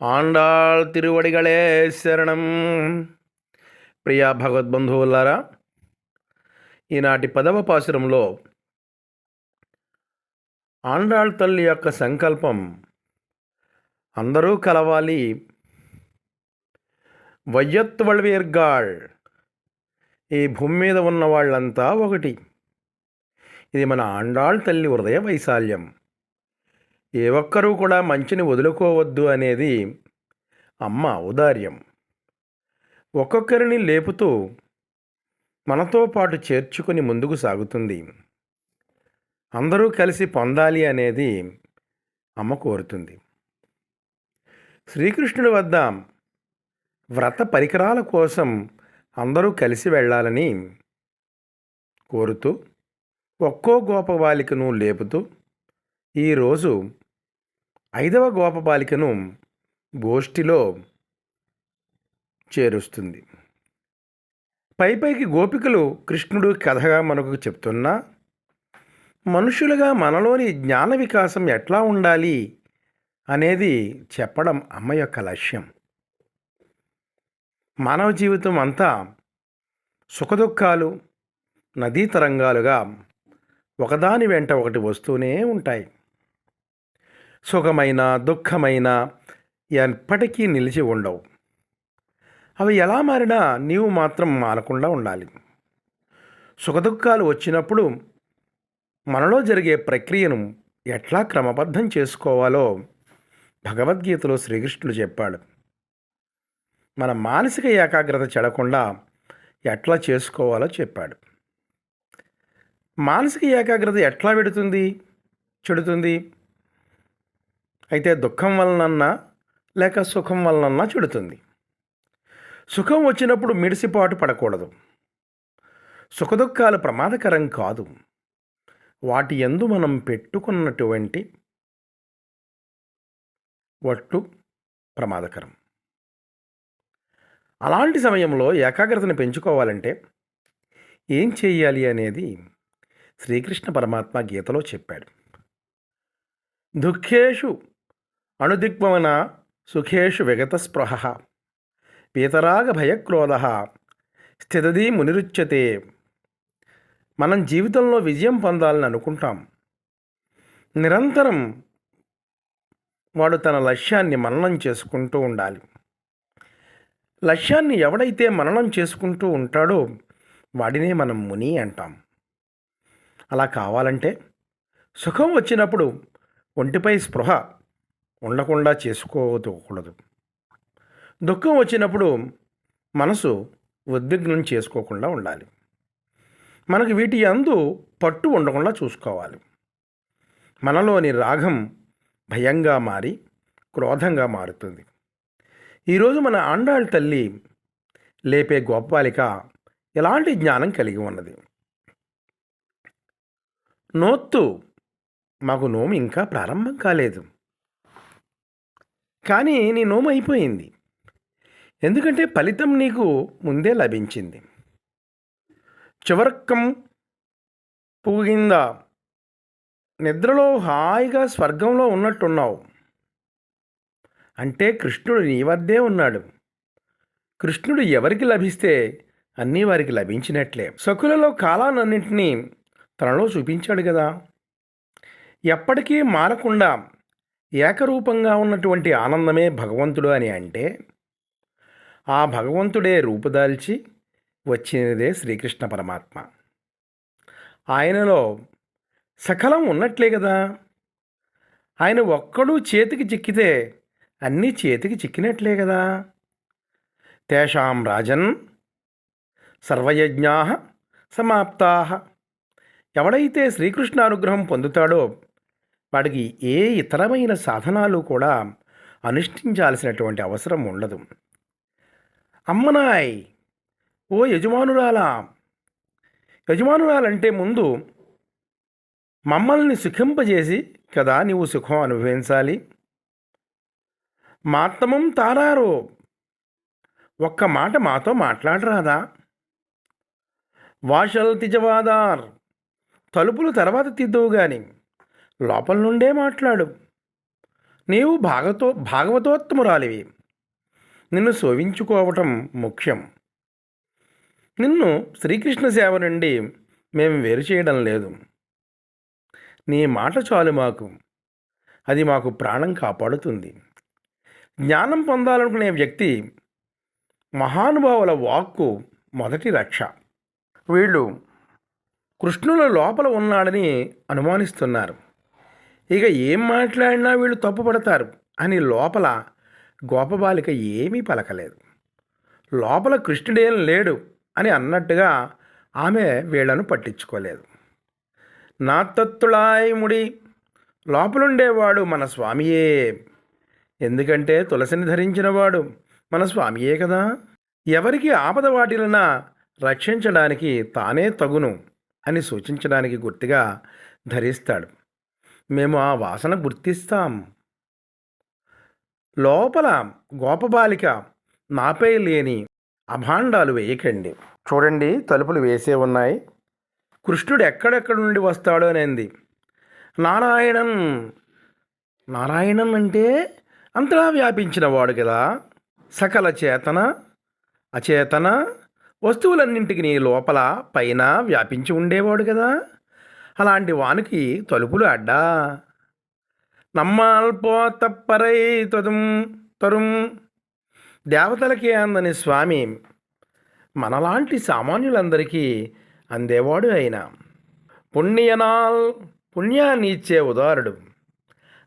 ఆండాళ్ తిరువడిగళే శరణం ప్రియా భగవద్బంధువులారా ఈనాటి పదవ పాసురంలో ఆండాళ్ తల్లి యొక్క సంకల్పం అందరూ కలవాలి వయ్యత్వళవేర్గాళ్ ఈ భూమి మీద ఉన్న వాళ్ళంతా ఒకటి ఇది మన ఆండాళ్ తల్లి హృదయ వైశాల్యం ఏ ఒక్కరూ కూడా మంచిని వదులుకోవద్దు అనేది అమ్మ ఔదార్యం. ఒక్కొక్కరిని లేపుతూ మనతో పాటు చేర్చుకొని ముందుకు సాగుతుంది. అందరూ కలిసి పొందాలి అనేది అమ్మ కోరుతుంది. శ్రీకృష్ణుడి వద్ద వ్రత పరికరాల కోసం అందరూ కలిసి వెళ్ళాలని కోరుతూ ఒక్కో గోపబాలికను లేపుతూ ఈరోజు ఐదవ గోపబాలికను గోష్ఠిలో చేరుస్తుంది. పై పైకి గోపికలు కృష్ణుడు కథగా మనకు చెప్తున్నా మనుషులుగా మనలోని జ్ఞాన వికాసం ఎట్లా ఉండాలి అనేది చెప్పడం అమ్మ యొక్క లక్ష్యం. మానవ జీవితం అంతా సుఖదుఖాలు నదీ తరంగాలుగా ఒకదాని వెంట ఒకటి వస్తూనే ఉంటాయి. సుఖమైన దుఃఖమైన ఎప్పటికీ నిలిచి ఉండవు. అవి ఎలా మారినా నీవు మాత్రం మారకుండా ఉండాలి. సుఖదుఖాలు వచ్చినప్పుడు మనలో జరిగే ప్రక్రియను ఎట్లా క్రమబద్ధం చేసుకోవాలో భగవద్గీతలో శ్రీకృష్ణుడు చెప్పాడు. మన మానసిక ఏకాగ్రత చెడకుండా ఎట్లా చేసుకోవాలో చెప్పాడు. మానసిక ఏకాగ్రత ఎట్లా పెడుతుంది చెడుతుంది? అయితే దుఃఖం వలనన్నా లేక సుఖం వలనన్నా చెడుతుంది. సుఖం వచ్చినప్పుడు మిడిసిపాటు పడకూడదు. సుఖదుఖాలు ప్రమాదకరం కాదు. వాటి ఎందు మనం పెట్టుకున్నటువంటి వట్టు ప్రమాదకరం. అలాంటి సమయంలో ఏకాగ్రతను పెంచుకోవాలంటే ఏం చేయాలి అనేది శ్రీకృష్ణ పరమాత్మ గీతలో చెప్పాడు. దుఃఖేషు అణుదిగ్భవన సుఖేషు విగత స్పృహ పీతరాగ భయక్రోధ స్థితదీ మునిరుచ్యతే. మనం జీవితంలో విజయం పొందాలని అనుకుంటాం. నిరంతరం వాడు తన లక్ష్యాన్ని మననం చేసుకుంటూ ఉండాలి. లక్ష్యాన్ని ఎవడైతే మననం చేసుకుంటూ ఉంటాడో వాడినే మనం ముని అంటాం. అలా కావాలంటే సుఖం వచ్చినప్పుడు ఒంటిపై స్పృహ ఉండకుండా చేసుకోకూడదు. దుఃఖం వచ్చినప్పుడు మనసు ఉద్విగ్నం చేసుకోకుండా ఉండాలి. మనకు వీటి అందు పట్టు ఉండకుండా చూసుకోవాలి. మనలోని రాగం భయంగా మారి క్రోధంగా మారుతుంది. ఈరోజు మన ఆండాళ్ళ తల్లి లేపే గోపాలిక ఎలాంటి జ్ఞానం కలిగి ఉన్నది? నోత్తు మాకు నోము ఇంకా ప్రారంభం కాలేదు. కానీ నీ నోము అయిపోయింది. ఎందుకంటే ఫలితం నీకు ముందే లభించింది. చివరక్కం పుగింద నిద్రలో హాయిగా స్వర్గంలో ఉన్నట్టున్నావు. అంటే కృష్ణుడు నీ వద్దే ఉన్నాడు. కృష్ణుడు ఎవరికి లభిస్తే అన్నీ వారికి లభించినట్లే. సకులలో కాలానన్నింటినీ తనలో చూపించాడు కదా. ఎప్పటికీ మారకుండా ఏకరూపంగా ఉన్నటువంటి ఆనందమే భగవంతుడు అని అంటే ఆ భగవంతుడే రూపుదాల్చి వచ్చినదే శ్రీకృష్ణ పరమాత్మ. ఆయనలో సకలం ఉన్నట్లే కదా ఆయన ఒక్కడు చేతికి చిక్కితే అన్నీ చేతికి చిక్కినట్లే కదా తేషాం రాజన్ సర్వయజ్ఞా సమాప్తా. ఎవడైతే శ్రీకృష్ణ అనుగ్రహం పొందుతాడో వాడికి ఏ ఇతరమైన సాధనాలు కూడా అనుష్ఠించాల్సినటువంటి అవసరం ఉండదు. అమ్మనాయ్! ఓ యజమానురాలా! యజమానురాలంటే ముందు మమ్మల్ని సుఖింపజేసి కదా నీవు సుఖం అనుభవించాలి? మాత్తమం తారారో! ఒక్క మాట మాతో మాట్లాడరాదా? వాషల్ తిజవాదార్! తలుపులు తర్వాత తిద్దవు కానీ లోపల నుండే మాట్లాడు. నీవు భాగతో భాగవతోత్తమురాలివి. నిన్ను శోభించుకోవటం ముఖ్యం. నిన్ను శ్రీకృష్ణ సేవ నుండి మేము వేరు చేయడం లేదు. నీ మాట చాలు మాకు. అది మాకు ప్రాణం కాపాడుతుంది. జ్ఞానం పొందాలనుకునే వ్యక్తి మహానుభావుల వాక్కు మొదటి రక్ష. వీళ్ళు కృష్ణుల లోపల ఉన్నాడని అనుమానిస్తున్నారు. ఇక ఏం మాట్లాడినా వీళ్ళు తప్పుపడతారు అని లోపల గోపబాలిక ఏమీ పలకలేదు. లోపల కృష్ణుడేం లేడు అని అన్నట్టుగా ఆమె వీళ్ళను పట్టించుకోలేదు. నా తత్తుళాయముడి లోపలుండేవాడు మన స్వామియే. ఎందుకంటే తులసిని ధరించినవాడు మన స్వామియే కదా. ఎవరికి ఆపద వాటిలన రక్షించడానికి తానే తగును అని సూచించడానికి గుర్తుగా ధరిస్తాడు. మేము ఆ వాసన గుర్తిస్తాం. లోపల గోపబాలిక నాపై లేని అభాండాలు వేయకండి. చూడండి తలుపులు వేసే ఉన్నాయి. కృష్ణుడు ఎక్కడెక్కడ నుండి వస్తాడో అనేది. నారాయణన్ నారాయణన్ అంటే అంతలా వ్యాపించిన వాడు కదా సకల చేతన అచేతన వస్తువులన్నింటికి నీ లోపల పైన వ్యాపించి ఉండేవాడు కదా అలాంటి వానికి తలుపులు అడ్డా. నమ్మాల్పోతప్పరై తదుం తరుం. దేవతలకే అందని స్వామి మనలాంటి సామాన్యులందరికీ అందేవాడు అయిన పుణ్యనాల్ పుణ్యాన్ని ఇచ్చే ఉదారుడు.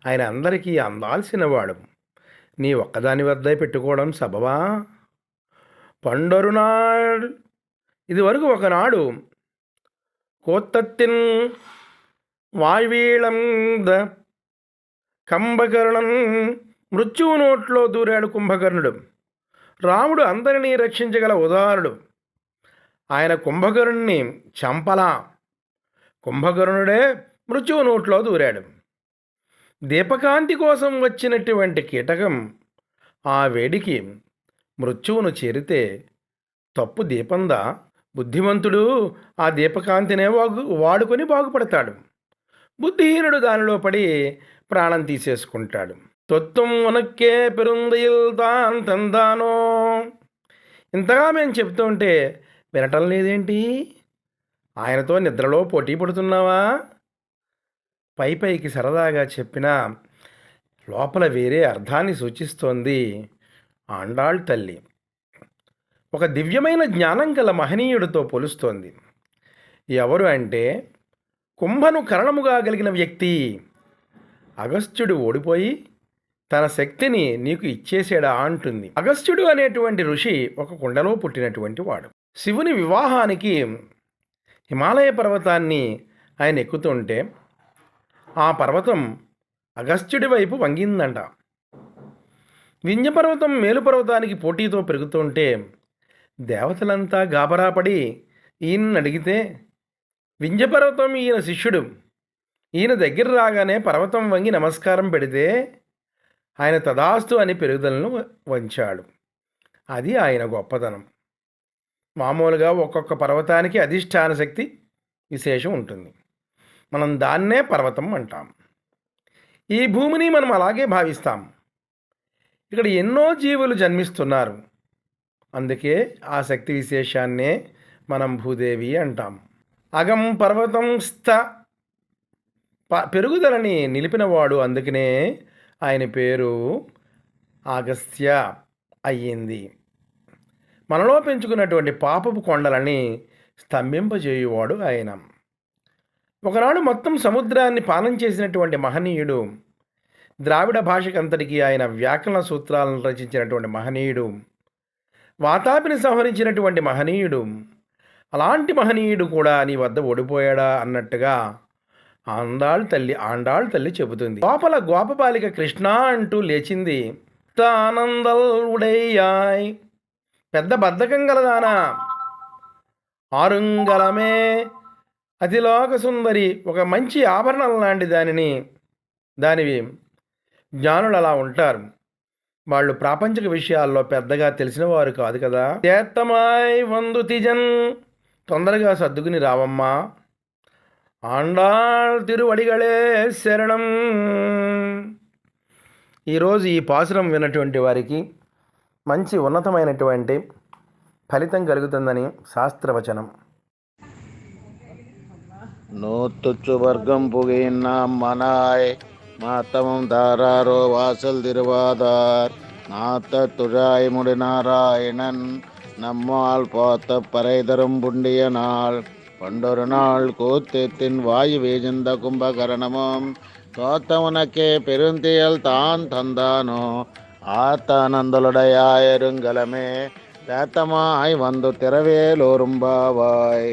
ఆయన అందరికీ అందాల్సినవాడు. నీ ఒక్కదాని వద్ద పెట్టుకోవడం సబవా పండరునాడు ఇదివరకు ఒకనాడు కోత్తత్తిన్ వాయువీళం కంభకర్ణం మృత్యువు నోట్లో దూరాడు కుంభకర్ణుడు రాముడు అందరినీ రక్షించగల ఉదాహరణుడు ఆయన కుంభకర్ణుని చంపలా కుంభకర్ణుడే మృత్యువు నోట్లో దూరాడు దీపకాంతి కోసం వచ్చినటువంటి కీటకం ఆ వేడికి మృత్యువును చేరితే తప్పు దీపందా బుద్ధిమంతుడు ఆ దీపకాంతినే వాగు వాడుకొని బాగుపడతాడు. బుద్ధిహీనుడు దానిలో పడి ప్రాణం తీసేసుకుంటాడు. తత్వం ఉనక్కే పెరుందయిల్ తాన్ తందానో. ఇంతగా మేము చెప్తూ ఉంటే వినటం లేదేంటి? ఆయనతో నిద్రలో పోటీ పడుతున్నావా? పై పైకి సరదాగా చెప్పిన లోపల వేరే అర్థాన్ని సూచిస్తోంది ఆండాళ్ తల్లి. ఒక దివ్యమైన జ్ఞానం గల మహనీయుడితో పోలుస్తోంది. ఎవరు అంటే కుంభను కరణముగా కలిగిన వ్యక్తి. అగస్త్యుడు ఓడిపోయి తన శక్తిని నీకు ఇచ్చేసాడా అంటుంది. అగస్త్యుడు అనేటువంటి ఋషి ఒక కుండలో పుట్టినటువంటి వాడు. శివుని వివాహానికి హిమాలయ పర్వతాన్ని ఆయన ఎక్కుతుంటే ఆ పర్వతం అగస్త్యుడి వైపు వంగిందంట. వింజపర్వతం మేలుపర్వతానికి పోటీతో పెరుగుతుంటే దేవతలంతా గాబరాపడి ఈయన అడిగితే వింజపర్వతం ఈయన శిష్యుడు. ఈయన దగ్గర రాగానే పర్వతం వంగి నమస్కారం పెడితే ఆయన తదాస్తు అని పెరుగుదలను వంచాడు. అది ఆయన గొప్పతనం. మామూలుగా ఒక్కొక్క పర్వతానికి అధిష్టాన శక్తి విశేషం ఉంటుంది. మనం దాన్నే పర్వతం అంటాం. ఈ భూమిని మనం అలాగే భావిస్తాం. ఇక్కడ ఎన్నో జీవులు జన్మిస్తున్నారు. అందుకే ఆ శక్తి విశేషాన్నే మనం భూదేవి అంటాం. అగం పర్వతం స్థ ప- పెరుగుదలని నిలిపినవాడు అందుకనే ఆయన పేరు ఆగస్త్య అయ్యింది. మనలో పెంచుకున్నటువంటి పాపపు కొండలని స్తంభింపజేయువాడు ఆయన. ఒకనాడు మొత్తం సముద్రాన్ని పానం చేసినటువంటి మహనీయుడు ద్రావిడ భాషకంతటికి ఆయన వ్యాకరణ సూత్రాలను రచించినటువంటి మహనీయుడు వాతాపిని సంహరించినటువంటి మహనీయుడు. అలాంటి మహనీయుడు కూడా నీ వద్ద ఓడిపోయాడా అన్నట్టుగా ఆండాళ్ తల్లి ఆండాళ్ తల్లి చెబుతుంది. గోపల గోపబాలిక కృష్ణ అంటూ లేచింది. తానందల్ ఉడయ్యాయ్ పెద్ద బద్ధకం గలదానా? ఆరుంగలమే అతిలోక సుందరి ఒక మంచి ఆభరణం లాంటి దానిని దానివి జ్ఞానులు అలా ఉంటారు. వాళ్ళు ప్రాపంచిక విషయాల్లో పెద్దగా తెలిసిన వారు కాదు కదా. చేత్తమాయ్ వందు తిజన్. తొందరగా సర్దుకుని రావమ్మా. ఆండాళ్ తిరువడిగళే శరణం. ఈరోజు ఈ పాసురం విన్నటువంటి వారికి మంచి ఉన్నతమైనటువంటి ఫలితం కలుగుతుందని శాస్త్రవచనం. నూతుచ్చు వర్గం పొగిన మనాయ్. மாத்தமும் தாராரோ வாசல் திருவாதார். நாத்த துழாய் முடிநாராயணன் நம்மால் பார்த்த பறை தரும் புண்டிய நாள். பண்டொரு நாள் கூத்தத்தின் வாயு வீஜந்த கும்பகரணமும் தோத்தவனக்கே பெருந்தியல் தான் தந்தானோ. ஆத்தானந்தலுடையாயருங்கலமே தேத்தமாய் வந்து திறவேலோரும்பாவாய்